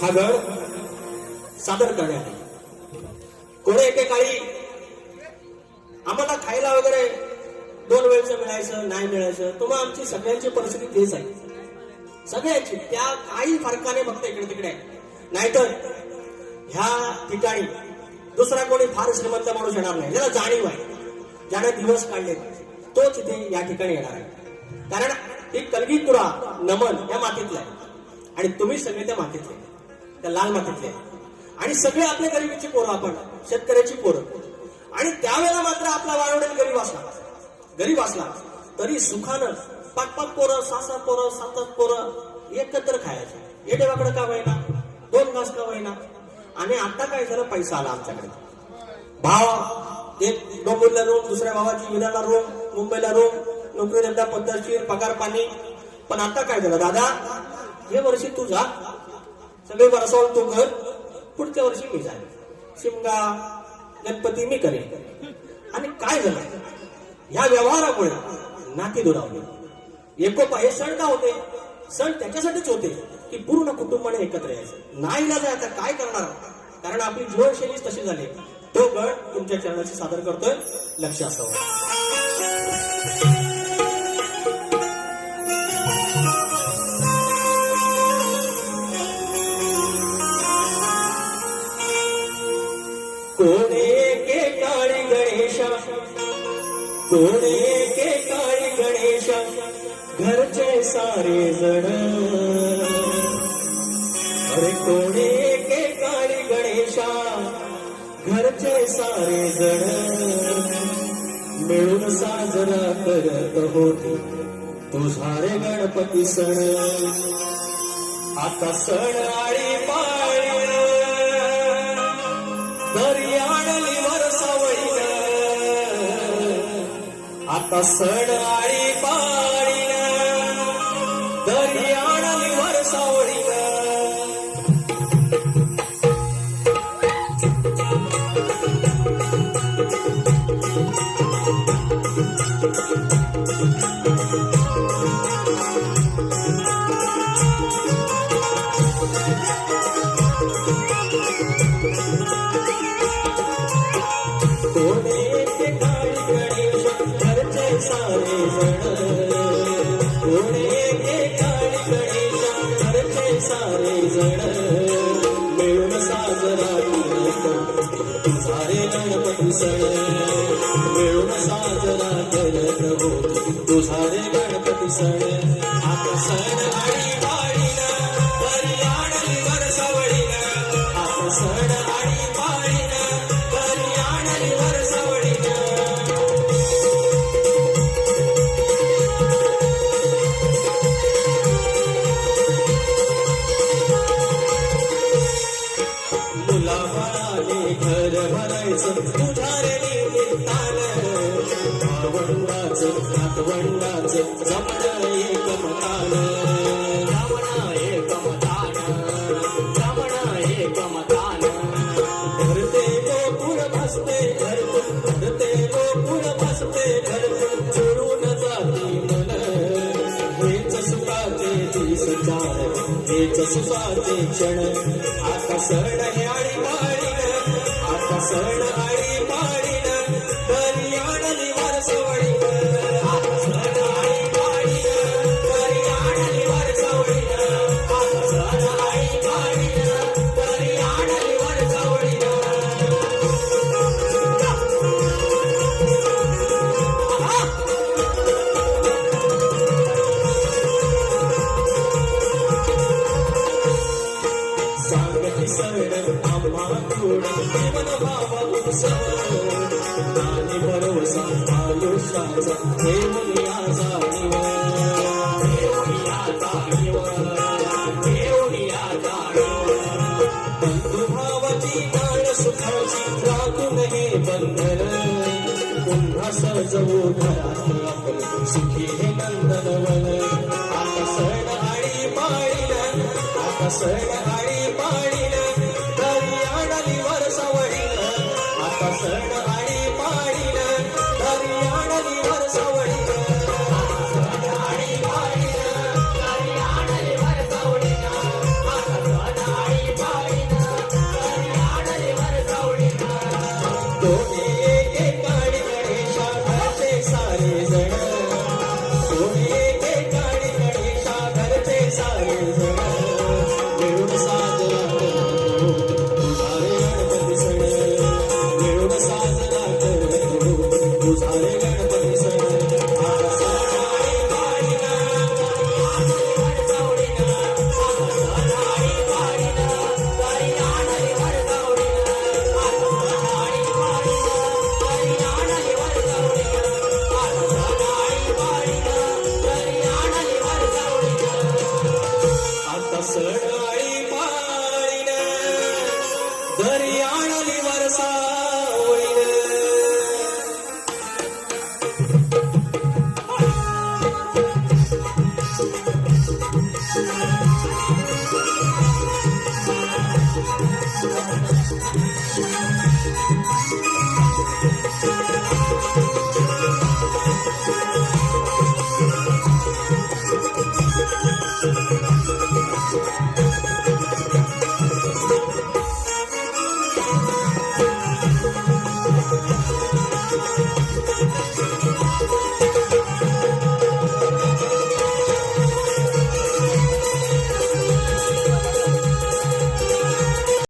सादर करण्यात आली. कोणी एकेकाळी आम्हाला खायला वगैरे दोन वेळचं मिळायचं नाही मिळायचं तर मग आमची सगळ्यांची परिस्थिती तेच आहे. सगळ्यांची त्या काही फरकाने फक्त इकडे तिकडे. नाहीतर ह्या ठिकाणी दुसरा कोणी फार श्रीमंत माणूस येणार नाही. ज्याला जाणीव आहे. ज्याने दिवस काढले तोच इथे या ठिकाणी येणार आहे. कारण ही कलगीपुरा नमन या मातीतला आहे. आणि तुम्ही सगळे त्या मातीतले. त्या लाल मातीतले. आणि सगळे आपल्या गरिबीची पोरं आपण शेतकऱ्याची पोरं. आणि त्यावेळेला मात्र आपला वारवडेल गरीब असला. गरीब असला. तरी सुखानं पाच पाच पोरं सहा पोरं सात सात पोरं एकत्र खायचे. हे देवाकडे का होईना? दोन घास का होईना? आणि आता काय झालं? पैसा आला आमच्याकडे. भाव एक डोंबिवलीला रोम दुसऱ्या भावाची विराला रोम मुंबईला रोम नोकरी धंदा पद्धतशीर पगार पाणी. पण आता काय झालं? दादा हे वर्षी तू जा सगळे वर्षावर तो घर. पुढच्या वर्षी मी झाले शिमगा गणपती मी करेन. आणि काय झालं? ह्या व्यवहारामुळे नाती दुरावले. एकोपा हे सण का होते? सण त्याच्यासाठीच होते की पूर्ण कुटुंबाने एकत्र यायचं. नाही ना आता काय करणार? कारण आपली जीवनशैलीच तशी झाली. तो गण तुमच्या चरणाशी सादर करतोय. लक्ष असावं कोणे के काळी गणेश घरचे सारे जण अरे कोणे के काळी गणेशा घरचे सारे जण मिळून साजरा करत होते तुझा रे गणपती सण। आता सण आळी पाळी आता सण आळी पाळी दरी आणली वरसावळी कोणे सारे जण मिळून साजरा करत सारे गणपती सण मिळून साजरा करत होती तुझारे गणपती सण भावंडाचं नातवंडाचं जमणं एकमतान जमणं एकमतान जमणं एकमतान घरते गोकुळ बसते घरतून घरते गोकुळ भसते घरतून चोरून जाती मन हेच सुखाचे ती चार हेच सुखाचे क्षण आता सण हे आणि आता सण सांगती सण आम्हा गोड जीवन भावा उत्सव नानी भरोसा आयुष्याचा देऊया जाणीव देऊया जाणीव देऊया जाणीव बंधू भावाची नाळ सुखाची राखून हे बंधन पुन्हा सजवू घरात सुखी हे नंदनवन. आता सण आणि आता सण ಇದು